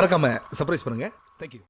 மறக்காம சர்ப்ரைஸ் பண்ணுங்க. தேங்க்யூ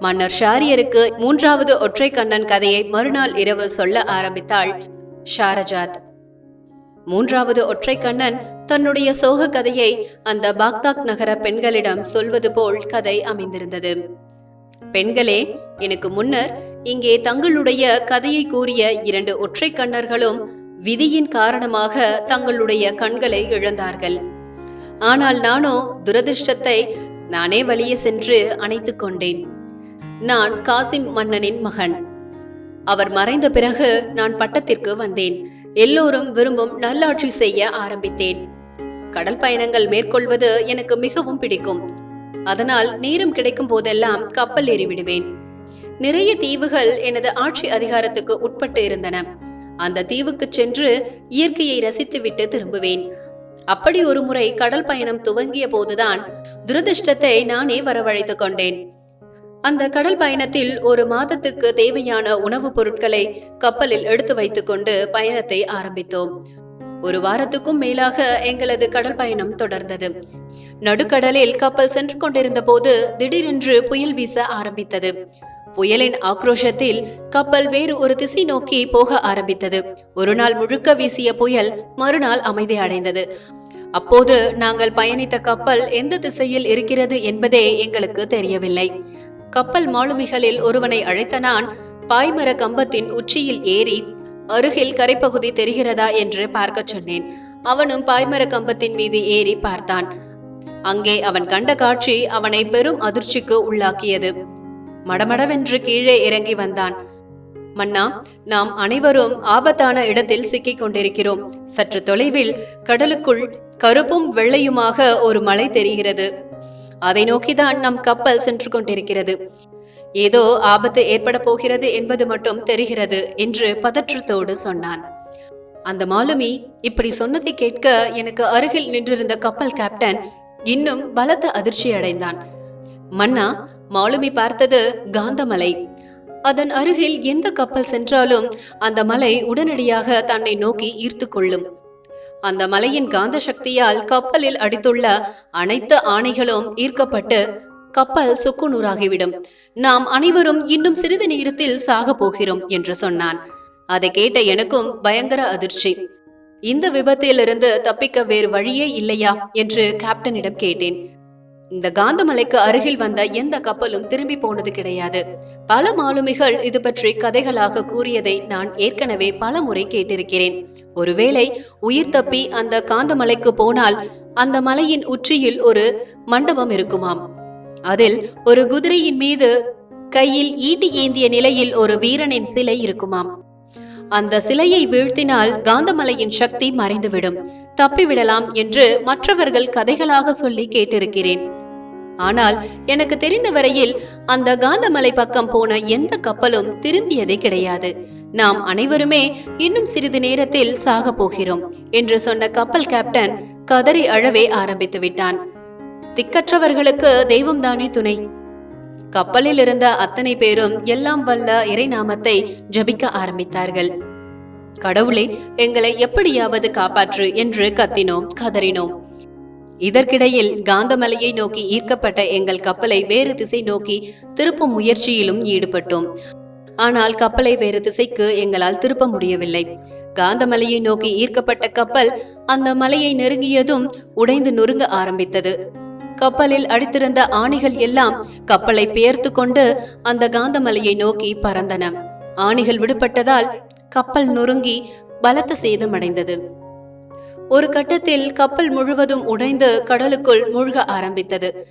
மன்னர் ஷாரியருக்கு மூன்றாவது ஒற்றை கண்ணன் கதையை மறுநாள் இரவு சொல்ல ஆரம்பித்தாள் ஷாரஜாத். மூன்றாவது ஒற்றை கண்ணன் தன்னுடைய சோக கதையை அந்த பாக்தாக் நகர பெண்களிடம் சொல்வது போல் கதை அமைந்திருந்தது. பெண்களே எனக்கு முன்னர் இங்கே தங்களுடைய கதையை கூறிய இரண்டு ஒற்றை கண்ணர்களும் விதியின் காரணமாக தங்களுடைய கண்களை இழந்தார்கள். ஆனால் நானோ துரதிர்ஷ்டத்தை நானே வழியே சென்று அணைத்துக் கொண்டேன். நான் காசிம் மன்னனின் மகன். அவர் மறைந்த பிறகு நான் பட்டத்திற்கு வந்தேன். எல்லோரும் விரும்பும் நல்லாட்சி செய்ய ஆரம்பித்தேன். கடல் பயணங்கள் மேற்கொள்வது எனக்கு மிகவும் பிடிக்கும். அதனால் நேரம் கிடைக்கும் போதெல்லாம் கப்பல் ஏறிவிடுவேன். நிறைய தீவுகள் எனது ஆட்சி அதிகாரத்துக்கு உட்பட்டு இருந்தன. அந்த தீவுக்கு சென்று இயற்கையை ரசித்துவிட்டு திரும்புவேன். அப்படி ஒரு முறை கடல் பயணம் துவங்கிய போதுதான் துரதிர்ஷ்டத்தை நானே வரவழைத்துக் கொண்டேன். அந்த கடல் பயணத்தில் ஒரு மாதத்துக்கு தேவையான உணவுப் பொருட்களை கப்பலில் எடுத்து வைத்துக்கொண்டு பயணத்தை ஆரம்பித்தோம். ஒரு வாரத்துக்கும் மேலாக எங்களது கடல் பயணம் தொடர்ந்தது. நடுக்கடலில் கப்பல் சென்று கொண்டிருந்த போது திடீரென்று புயல் வீச ஆரம்பித்தது. புயலின் ஆக்ரோஷத்தில் கப்பல் வேறு ஒரு திசை நோக்கி போக ஆரம்பித்தது. ஒரு நாள் முழுக்க வீசிய புயல் மறுநாள் அமைதி அடைந்தது. அப்போது நாங்கள் பயணித்த கப்பல் எந்த திசையில் இருக்கிறது என்பதே எங்களுக்கு தெரியவில்லை. கப்பல் மாலுமிகளில் ஒருவனை அழைத்த நான் பாய்மர கம்பத்தின் உச்சியில் ஏறி அருகில் கரைப்பகுதி தெரிகிறதா? என்று பார்க்கச் சொன்னேன். அவனும் பாய்மர கம்பத்தின் மீது ஏறி பார்த்தான். அங்கே அவன் கண்ட காட்சி அவனை பெரும் அதிர்ச்சிக்கு உள்ளாக்கியது. மடமடவென்று கீழே இறங்கி வந்தான். மன்னா நாம் அனைவரும் ஆபத்தான இடத்தில் சிக்கிக் கொண்டிருக்கிறோம். சற்று தொலைவில் கடலுக்குள் கருப்பும் வெள்ளையுமாக ஒரு மலை தெரிகிறது. அதை நோக்கிதான் நம் கப்பல் சென்று கொண்டிருக்கிறது. ஏதோ ஆபத்து ஏற்பட போகிறது என்பது மட்டும் தெரிகிறது என்று பதற்றத்தோடு சொன்னான். அந்த மாலுமி இப்படி சொன்னதை கேட்க எனக்கு அருகில் நின்றிருந்த கப்பல் கேப்டன் இன்னும் பலத்த அதிர்ச்சி அடைந்தான் மன்னா மாலுமி பார்த்தது காந்தமலை. அதன் அருகில் எந்த கப்பல் சென்றாலும் அந்த மலை உடனடியாக தன்னை நோக்கி ஈர்த்து கொள்ளும். அந்த மலையின் காந்த சக்தியால் கப்பலில் அடித்துள்ள அனைத்து ஆணைகளும் ஈர்க்கப்பட்டு கப்பல் சுக்குநூறாகிவிடும். நாம் அனைவரும் இன்னும் சிறிது நேரத்தில் சாக போகிறோம் என்று சொன்னான். அதை கேட்ட எனக்கும் பயங்கர அதிர்ச்சி. இந்த விபத்திலிருந்து தப்பிக்க வேறு வழியே இல்லையா என்று கேப்டனிடம் கேட்டேன். இந்த காந்தமலைக்கு அருகில் வந்த எந்த கப்பலும் திரும்பி போனது கிடையாது. பல மாலுமிகள் இது பற்றி கதைகளாக கூறியதை நான் ஏற்கனவே பல முறை கேட்டிருக்கிறேன். ஒருவேளை உயிர் தப்பி அந்த காந்தமலைக்கு போனால் அந்த மலையின் உச்சியில் ஒரு மண்டபம் இருக்குமாம். அதில் ஒரு குதிரையின் மீது கையில் ஈட்டி ஏந்திய நிலையில் ஒரு வீரனின் சிலை இருக்குமாம். அந்த சிலையை வீழ்த்தினால் காந்தமலையின் சக்தி மறைந்துவிடும். தப்பிவிடலாம் என்று மற்றவர்கள் கதைகளாக சொல்லி கேட்டிருக்கிறேன். ஆனால் எனக்கு தெரிந்த வரையில் அந்த காந்தமலை பக்கம் போன எந்த கப்பலும் திரும்பியதே கிடையாது. நாம் அனைவருமே இன்னும் சிறிது நேரத்தில் சாக போகிறோம் என்று சொன்ன கப்பல் கேப்டன் கதறி அழவே ஆரம்பித்து விட்டான். திக்கற்றவர்களுக்கு தெய்வம்தானே துணை. கப்பலில் இருந்த அத்தனை பேரும் எல்லாம் வல்ல இறைநாமத்தை ஜபிக்க ஆரம்பித்தார்கள். கடவுளே எங்களை எப்படியாவது காப்பாற்று என்று கத்தினோம் கதறினோம். இதற்கிடையில் காந்தமலையை நோக்கி ஈர்க்கப்பட்ட எங்கள் கப்பலை வேறு திசை நோக்கி திருப்பும் முயற்சியிலும் ஈடுபட்டோம். ஆனால் கப்பலை வேறு திசைக்கு எங்களால் திருப்ப முடியவில்லை. காந்தமலையை நோக்கி ஈர்க்கப்பட்ட கப்பல் அந்த மலையை நெருங்கியதும் உடைந்து நொறுங்க ஆரம்பித்தது. கப்பலில் அடித்திருந்த ஆணிகள் எல்லாம் கப்பலை பெயர்த்து கொண்டு அந்த காந்தமலையை நோக்கி பறந்தன. ஆணிகள் விடுபட்டதால் கப்பல் நொறுங்கி பலத்த சேதமடைந்தது. ஒரு கட்டத்தில் கப்பல் முழுவதும் உடைந்து கடலுக்குள் மூழ்க ஆரம்பித்தது.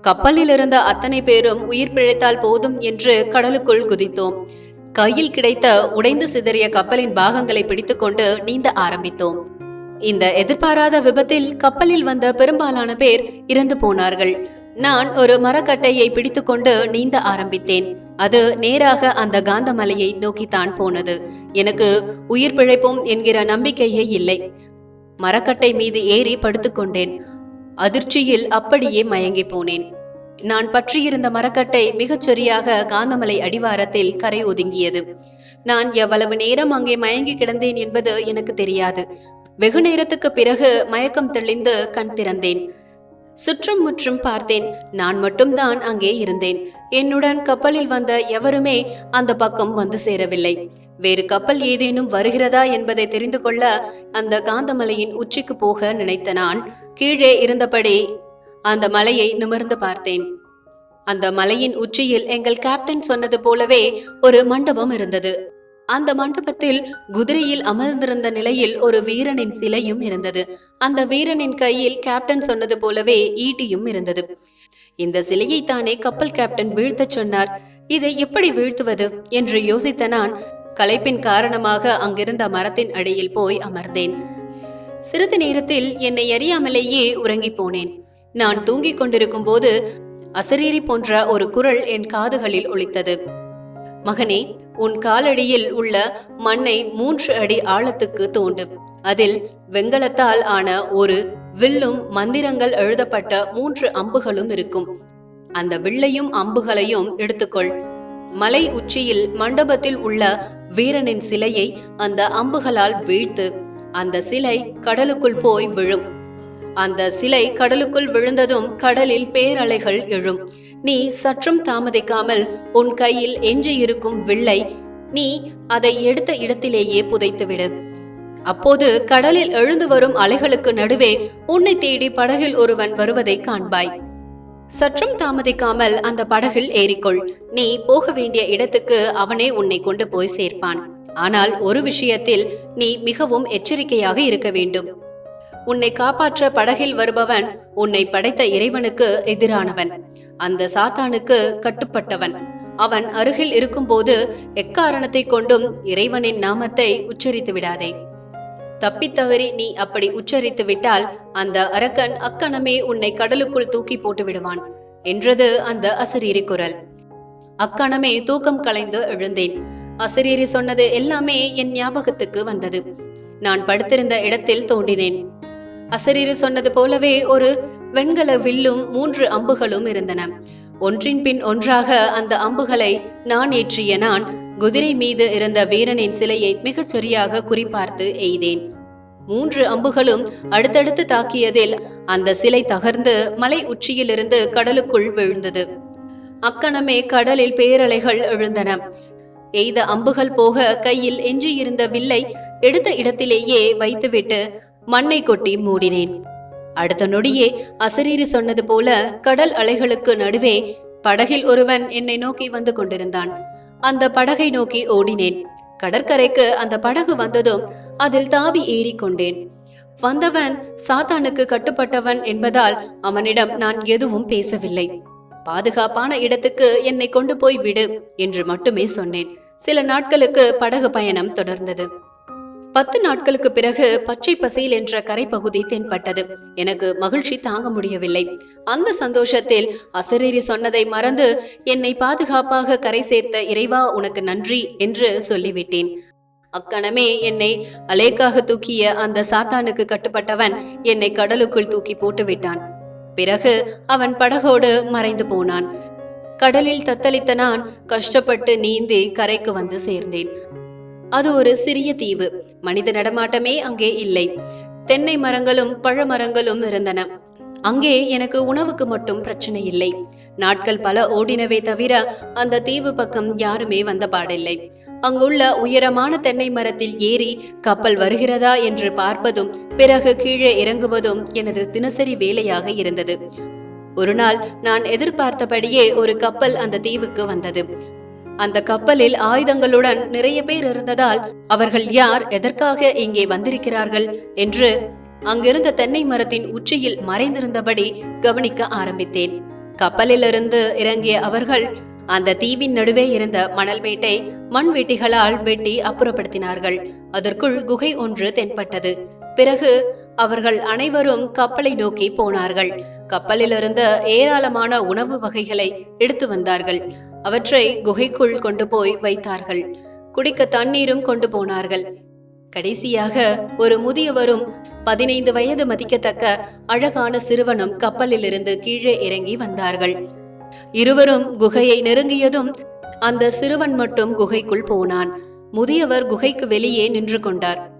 கப்பலில் இருந்த அத்தனை பேரும் உயிர் பிழைத்தால் போதும் என்று கடலுக்குள் குதித்தோம். கையில் கிடைத்த உடைந்து சிதறிய கப்பலின் பாகங்களை பிடித்துக்கொண்டு நீந்த ஆரம்பித்தோம். இந்த எதிர்பாராத விபத்தில் கப்பலில் வந்த பெரும்பாலான பேர் இறந்து போனார்கள். நான் ஒரு மரக்கட்டையை பிடித்துக்கொண்டு நீந்த ஆரம்பித்தேன். அது நேராக அந்த காந்தமலையை நோக்கித்தான் போனது. எனக்கு உயிர் பிழைப்போம் என்கிற நம்பிக்கையே இல்லை. மரக்கட்டை மீது ஏறி படுத்துக்கொண்டேன். அதிர்ச்சியில் அப்படியே மயங்கி போனேன். நான் பற்றியிருந்த மரக்கட்டை மிகச்சரியாக காந்தமலை அடிவாரத்தில் கரை ஒதுங்கியது. நான் எவ்வளவு நேரம் அங்கே மயங்கி கிடந்தேன் என்பது எனக்கு தெரியாது. வெகு நேரத்துக்கு பிறகு மயக்கம் தெளிந்து கண் திறந்தேன். சுற்றும் முற்றும் பார்த்தேன். நான் மட்டும்தான் அங்கே இருந்தேன். என்னுடன் கப்பலில் வந்த எவருமே அந்த பக்கம் வந்து சேரவில்லை. வேறு கப்பல் ஏதேனும் வருகிறதா என்பதை தெரிந்து கொள்ள அந்த காந்தமலையின் உச்சிக்கு போக நினைத்த நான் கீழே இருந்தபடி அந்த மலையை நிமிர்ந்து பார்த்தேன். அந்த மலையின் உச்சியில் எங்கள் கேப்டன் சொன்னது போலவே ஒரு மண்டபம் இருந்தது. அந்த மண்டபத்தில் குதிரையில் அமர்ந்திருந்த நிலையில் ஒரு வீரனின் சிலையும் இருந்தது. அந்த வீரனின் கையில் கேப்டன் சொன்னது போலவே ஈட்டியும் இருந்தது. இந்த சிலையை தானே கப்பல் கேப்டன் வீழ்த்தச் சொன்னார். இதை எப்படி வீழ்த்துவது? என்று யோசித்த நான் களைப்பின் காரணமாக அங்கிருந்த மரத்தின் அடியில் போய் அமர்ந்தேன். சிறிது நேரத்தில் என்னை அறியாமலேயே உறங்கி போனேன். நான் தூங்கிக் கொண்டிருக்கும் போது அசரீரி போன்ற ஒரு குரல் என் காதுகளில் ஒழித்தது மகனே உன் காலடியில் உள்ள மண்ணை மூன்று அடி ஆழத்துக்கு தோண்டு. அதில் வெங்கலத்தால் ஆன ஒரு வில்லும் மந்திரங்கள் எழுதப்பட்ட மூன்று அம்புகளும் இருக்கும். அந்த வில்லையும் அம்புகளையும் எடுத்துக்கொள். மலை உச்சியில் மண்டபத்தில் உள்ள வீரனின் சிலையை அந்த அம்புகளால் வீழ்த்து அந்த சிலை கடலுக்குள் போய் விழும். அந்த சிலை கடலுக்குள் விழுந்ததும் கடலில் பேரலைகள் எழும். நீ சற்றும் தாமதிக்காமல் உன் கையில் எஞ்சியிருக்கும் வில்லை நீ அதை எடுத்த இடத்திலேயே புதைத்துவிடு. அப்போது கடலில் எழுந்து வரும் அலைகளுக்கு நடுவே உன்னை தேடி படகில் ஒருவன் வருவதை காண்பாய். சற்றும் தாமதிக்காமல் அந்த படகில் ஏறிக்கொள். நீ போக வேண்டிய இடத்துக்கு அவனே உன்னை கொண்டு போய் சேர்ப்பான். ஆனால் ஒரு விஷயத்தில் நீ மிகவும் எச்சரிக்கையாக இருக்க வேண்டும். உன்னை காப்பாற்ற படகில் வருபவன் உன்னை படைத்த இறைவனுக்கு எதிரானவன். அந்த சாத்தானுக்கு கட்டுப்பட்டவன். அவன் அருகில் இருக்கும்போது எக்காரணத்தை கொண்டும் இறைவனின் நாமத்தை உச்சரித்து விடாதே. தப்பித்தவறி நீ அப்படி உச்சரித்து விட்டால் அந்த அரக்கன் அக்கணமே உன்னை கடலுக்குள் தூக்கி போட்டு விடுவான் என்றது அந்த அசரீரி குரல். அக்கணமே தூக்கம் கலைந்து எழுந்தேன். அசரீரி சொன்னது எல்லாமே என் ஞாபகத்துக்கு வந்தது. நான் படுத்திருந்த இடத்தில் தோண்டினேன் அசரீரி சொன்னது போலவே ஒரு வெண்கல வில்லும் மூன்று அம்புகளும் இருந்தன. ஒன்றின் பின் ஒன்றாக அந்த அம்புகளை நான் ஏற்றிய நான் குதிரை மீது இருந்த வீரனின் சிலையை மிகச் சரியாக குறிப்பார்த்து எய்தேன். மூன்று அம்புகளும் அடுத்தடுத்து தாக்கியதில் அந்த சிலை தகர்ந்து மலை உச்சியிலிருந்து கடலுக்குள் விழுந்தது. அக்கணமே கடலில் பேரலைகள் எழுந்தன. எய்த அம்புகள் போக கையில் எஞ்சியிருந்த வில்லை எடுத்த இடத்திலேயே வைத்துவிட்டு மண்ணை கொட்டி மூடினேன். அடுத்த நொடியே அசரீரி சொன்னது போல கடல் அலைகளுக்கு நடுவே படகில் ஒருவன் என்னை நோக்கி வந்து கொண்டிருந்தான். அந்த படகை நோக்கி ஓடினேன். கடற்கரைக்கு அந்த படகு வந்ததும் அதில் தாவி ஏறிக்கொண்டேன் வந்தவன் சாத்தானுக்கு கட்டுப்பட்டவன் என்பதால் அவனிடம் நான் எதுவும் பேசவில்லை. பாதுகாப்பான இடத்துக்கு என்னை கொண்டு போய் விடு என்று மட்டுமே சொன்னேன். சில நாட்களுக்கு படகு பயணம் தொடர்ந்தது. பத்து நாட்களுக்கு பிறகு பச்சை பசையில் என்ற கரைப்பகுதி தென்பட்டது. எனக்கு மகிழ்ச்சி தாங்க முடியவில்லை. அந்த சந்தோஷத்தில் அசரீரி சொன்னதை மறந்து என்னை பாதுகாப்பாக கரை சேர்த்த இறைவா உனக்கு நன்றி என்று சொல்லிவிட்டேன். அக்கணமே என்னை அலேக்காக தூக்கிய அந்த சாத்தானுக்கு கட்டுப்பட்டவன் என்னை கடலுக்குள் தூக்கி போட்டு விட்டான் பிறகு அவன் படகோடு மறைந்து போனான். கடலில் தத்தளித்த நான் கஷ்டப்பட்டு நீந்தி கரைக்கு வந்து சேர்ந்தேன். அது ஒரு சிறிய தீவு. மனித நடமாட்டமே அங்கே இல்லை. தென்னை மரங்களும் பழமரங்களும் இருந்தன. அங்கே எனக்கு உணவுக்கு மட்டும் பிரச்சனை இல்லை. நாட்கள் பல ஓடினவே தவிர அந்த தீவு பக்கம் யாருமே வந்த பாடில்லை. அங்குள்ள உயரமான தென்னை மரத்தில் ஏறி கப்பல் வருகிறதா என்று பார்ப்பதும் பிறகு கீழே இறங்குவதும் எனது தினசரி வேலையாக இருந்தது. ஒரு நாள் நான் எதிர்பார்த்தபடியே ஒரு கப்பல் அந்த தீவுக்கு வந்தது. அந்த கப்பலில் ஆயுதங்களுடன் நிறைய பேர் இருந்ததால் அவர்கள் யார் எதற்காக இங்கே வந்திருக்கிறார்கள் என்று அங்கிருந்த தென்னை மரத்தின் உச்சியில் மறைந்திருந்தபடி கவனிக்க ஆரம்பித்தேன். கப்பலிலிருந்து இறங்கிய அவர்கள் அந்த தீவின் நடுவே இருந்த மணல் வேட்டை மண் வெட்டிகளால் வெட்டி அப்புறப்படுத்தினார்கள். அதற்குள் குகை ஒன்று தென்பட்டது. பிறகு அவர்கள் அனைவரும் கப்பலை நோக்கி போனார்கள். கப்பலிலிருந்து ஏராளமான உணவு வகைகளை எடுத்து வந்தார்கள். அவற்றை குகைக்குள் கொண்டு போய் வைத்தார்கள். குடிக்க தண்ணீரும் கொண்டு போனார்கள். கடைசியாக ஒரு முதியவரும் பதினைந்து வயது மதிக்கத்தக்க அழகான சிறுவனும் கப்பலிலிருந்து கீழே இறங்கி வந்தார்கள். இருவரும் குகையை நெருங்கியதும் அந்த சிறுவன் மட்டும் குகைக்குள் போனான். முதியவர் குகைக்கு வெளியே நின்று கொண்டார்.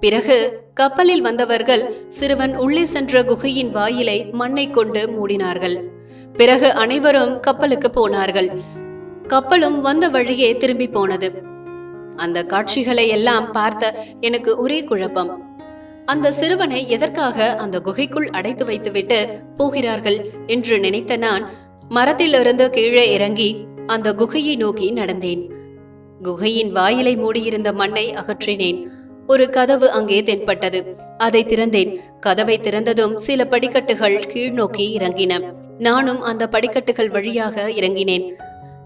பிறகு கப்பலில் வந்தவர்கள் சிறுவன் உள்ளே சென்ற குகையின் வாயிலை மண்ணை கொண்டு மூடினார்கள். பிறகு அனைவரும் கப்பலுக்கு போனார்கள். கப்பலும் வந்த வழியே திரும்பி போனது. அந்த காட்சிகளை எல்லாம் பார்த்த எனக்கு ஒரே குழப்பம். அந்த சிறுவனை எதற்காக அந்த குகைக்குள் அடைத்து வைத்துவிட்டு போகிறார்கள் என்று நினைத்த நான் மரத்திலிருந்து கீழே இறங்கி அந்த குகையை நோக்கி நடந்தேன். குகையின் வாயிலை மூடியிருந்த மண்ணை அகற்றினேன். ஒரு கதவு அங்கே தென்பட்டது. அதை திறந்தேன். கதவை திறந்ததும் சில படிக்கட்டுகள் கீழ் நோக்கி இறங்கின. நானும் அந்த படிக்கட்டுகள் வழியாக இறங்கினேன்.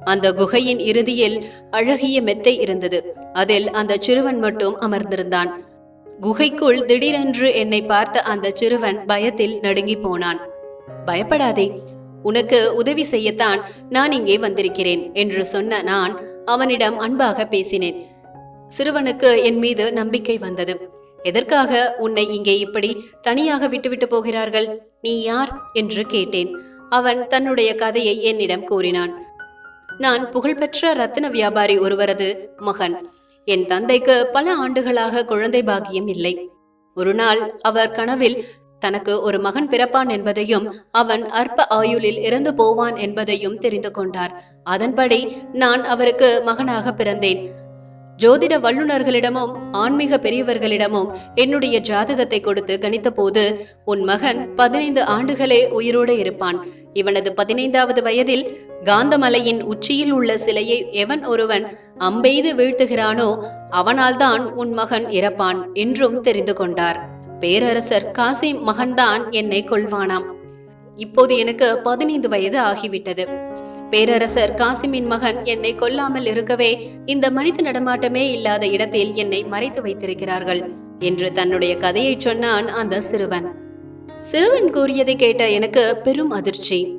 அந்த குகையின் இறுதியில் அழகிய மெத்தை இருந்தது. அதில் அந்த சிறுவன் மட்டும் அமர்ந்திருந்தான். குகைக்குள் திடீரென்று என்னை பார்த்த அந்த சிறுவன் பயத்தில் நடுங்கி போனான். பயப்படாதே உனக்கு உதவி செய்யத்தான் நான் இங்கே வந்திருக்கிறேன் என்று சொன்ன நான் அவனிடம் அன்பாக பேசினேன். சிறுவனுக்கு என் மீது நம்பிக்கை வந்தது. எதற்காக உன்னை இங்கே இப்படி தனியாக விட்டுவிட்டு போகிறார்கள்? நீ யார்? என்று கேட்டேன். அவன் தன்னுடைய கதையை என்னிடம் கூறினான். நான் புகழ்பெற்ற ரத்தின வியாபாரி ஒருவரது மகன். என் தந்தைக்கு பல ஆண்டுகளாக குழந்தை பாக்கியம் இல்லை. ஒரு நாள் அவர் கனவில் தனக்கு ஒரு மகன் பிறப்பான் என்பதையும் அவன் அற்ப ஆயுளில் இறந்து போவான் என்பதையும் தெரிந்து கொண்டார். அதன்படி நான் அவருக்கு மகனாக பிறந்தேன். ஜோதிட வல்லுநர்களிடமும் ஆன்மீக பெரியவர்களிடமும் என்னுடைய ஜாதகத்தை கொடுத்து கணித்தபோது உன் மகன் பதினைந்து ஆண்டுகளே உயிரோடு இருப்பான். இவனது பதினைந்தாவது வயதில் காந்தமலையின் உச்சியில் உள்ள சிலையை எவன் ஒருவன் அம்பெய்து வீழ்த்துகிறானோ அவனால்தான் உன் மகன் இறப்பான் என்றும் தெரிந்து கொண்டார். பேரரசர் காசிம் மகன்தான் என்னை கொள்வானாம் இப்போது எனக்கு பதினைந்து வயது ஆகிவிட்டது. பேரரசர் காசிமின் மகன் என்னை கொல்லாமல் இருக்கவே இந்த மனித நடமாட்டமே இல்லாத இடத்தில் என்னை மறைத்து வைத்திருக்கிறார்கள் என்று தன்னுடைய கதையை சொன்னான் அந்த சிறுவன். சிறுவன் கூறியதை கேட்ட எனக்கு பெரும் அதிர்ச்சி.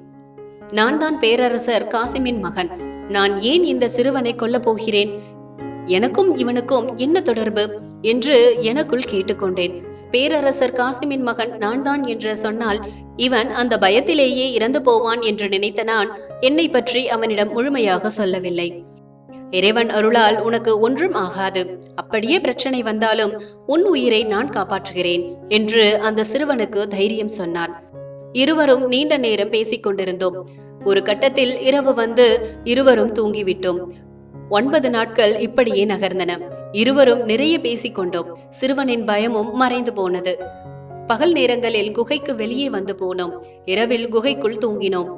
நான் தான் பேரரசர் காசிமின் மகன். நான் ஏன் இந்த சிறுவனை கொல்லப் போகிறேன்? எனக்கும் இவனுக்கும் என்ன தொடர்பு? என்று எனக்குள் கேட்டுக்கொண்டேன். பேரரசர் காசிமின் மகன் நான் தான் என்று சொன்னால் இவன் அந்த பயத்திலேயே இறந்து போவான் என்று நினைத்த நான் என்னை பற்றி அவனிடம் முழுமையாக சொல்லவில்லை. இறைவன் அருளால் உனக்கு ஒன்றும் ஆகாது. அப்படியே பிரச்சனை வந்தாலும் உன் உயிரை நான் காப்பாற்றுகிறேன் என்று அந்த சிறுவனுக்கு தைரியம் சொன்னான். இருவரும் நீண்ட நேரம் பேசிக் கொண்டிருந்தோம் ஒரு கட்டத்தில் இரவு வந்து இருவரும் தூங்கிவிட்டோம். ஒன்பது நாட்கள் இப்படியே நகர்ந்தன. இருவரும் நிறைய பேசிக் கொண்டோம் சிறுவனின் பயமும் மறைந்து போனது. பகல் நேரங்களில் குகைக்கு வெளியே வந்து போனோம். இரவில் குகைக்குள் தூங்கினோம்.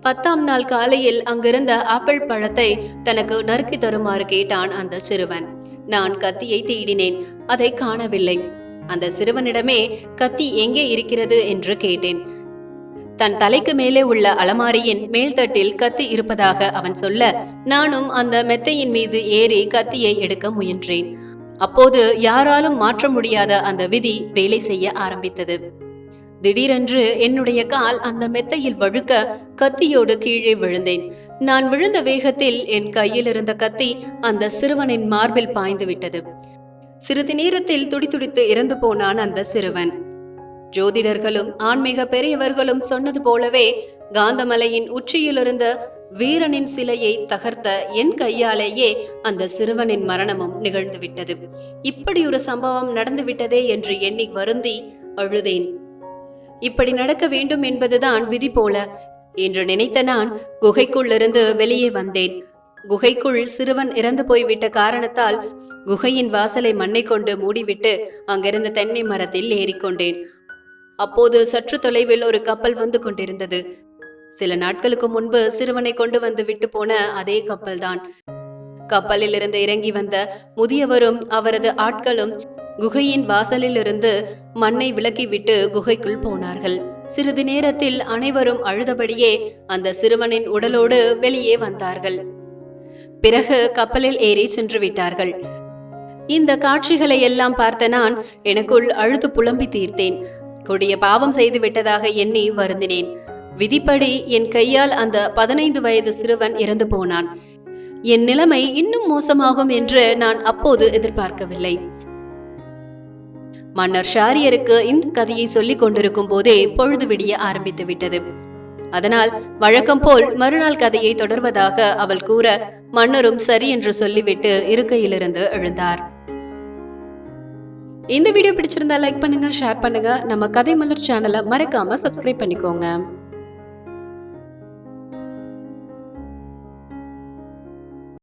பத்தாம் நாள் காலையில் அங்கிருந்த ஆப்பிள் பழத்தை தனக்கு நறுக்கி தருமாறு கேட்டான் அந்த சிறுவன். நான் கத்தியை தேடினேன். அதை காணவில்லை. அந்த சிறுவனிடமே கத்தி எங்கே இருக்கிறது? என்று கேட்டேன். தன் தலைக்கு மேலே உள்ள அலமாரியின் மேல்தட்டில் கத்தி இருப்பதாக அவன் சொல்ல நானும் அந்த மெத்தையின் மீது ஏறி கத்தியை எடுக்க முயன்றேன். அப்போது யாராலும் மாற்ற முடியாத அந்த விதி வேலை செய்ய ஆரம்பித்தது. திடீரென்று என்னுடைய கால் அந்த மெத்தையில் வழுக்க கத்தியோடு கீழே விழுந்தேன். நான் விழுந்த வேகத்தில் என் கையில் இருந்த கத்தி அந்த சிறுவனின் மார்பில் பாய்ந்து விட்டது. சிறிது நேரத்தில் துடித்துடித்து இறந்து போனான் அந்த சிறுவன். ஜோதிடர்களும் ஆன்மீக பெரியவர்களும் சொன்னது போலவே காந்தமலையின் உச்சியிலிருந்த வீரனின் சிலையை தகர்த்த என் கையாலேயே அந்த சிறுவனின் மரணமும் நிகழ்ந்துவிட்டது. இப்படி ஒரு சம்பவம் நடந்துவிட்டதே என்று எண்ணி வருந்தி அழுதேன். இப்படி நடக்க வேண்டும் என்பதுதான் விதி போல. என்று நினைத்த நான் குகைக்குள்ளிருந்து வெளியே வந்தேன். குகைக்குள் சிறுவன் இறந்து போய்விட்ட காரணத்தால் குகையின் வாசலை மண்ணை கொண்டு மூடிவிட்டு அங்கிருந்த தென்னை மரத்தில் ஏறிக்கொண்டேன். அப்போது சற்று தொலைவில் ஒரு கப்பல் வந்து கொண்டிருந்தது. சில நாட்களுக்கு முன்பு சிறுவனை கொண்டு வந்து விட்டு போன அதே கப்பல்தான். கப்பலில் இருந்து இறங்கி வந்த முதியவரும் அவரது ஆட்களும் குகையின் வாசலில் இருந்து மண்ணை விலக்கிவிட்டு குகைக்குள் போனார்கள். சிறிது நேரத்தில் அனைவரும் அழுதபடியே அந்த சிறுவனின் உடலோடு வெளியே வந்தார்கள். பிறகு கப்பலில் ஏறி சென்று விட்டார்கள். இந்த காட்சிகளை எல்லாம் பார்த்த நான் எனக்குள் அழுது புலம்பி தீர்த்தேன். கொடிய பாவம் செய்து விட்டதாக எண்ணி வருந்தினேன். விதிப்படி என் கையால் அந்த பதினைந்து வயது சிறுவன் இறந்து போனான். என் நிலைமை இன்னும் மோசமாகும் என்று நான் அப்போது எதிர்பார்க்கவில்லை. மன்னர் ஷாரியருக்கு இந்த கதையை சொல்லிக் கொண்டிருக்கும் போதே பொழுது விடிய ஆரம்பித்து விட்டது. அதனால் வழக்கம் போல் மறுநாள் கதையை தொடர்வதாக அவள் கூற மன்னரும் சரி என்று சொல்லிவிட்டு இருக்கையிலிருந்து எழுந்தார். இந்த வீடியோ பிடிச்சிருந்தா லைக் பண்ணுங்க ஷேர் பண்ணுங்க. நம்ம கதை மலர் சேனலை மறக்காம சப்ஸ்கிரைப் பண்ணிக்கோங்க.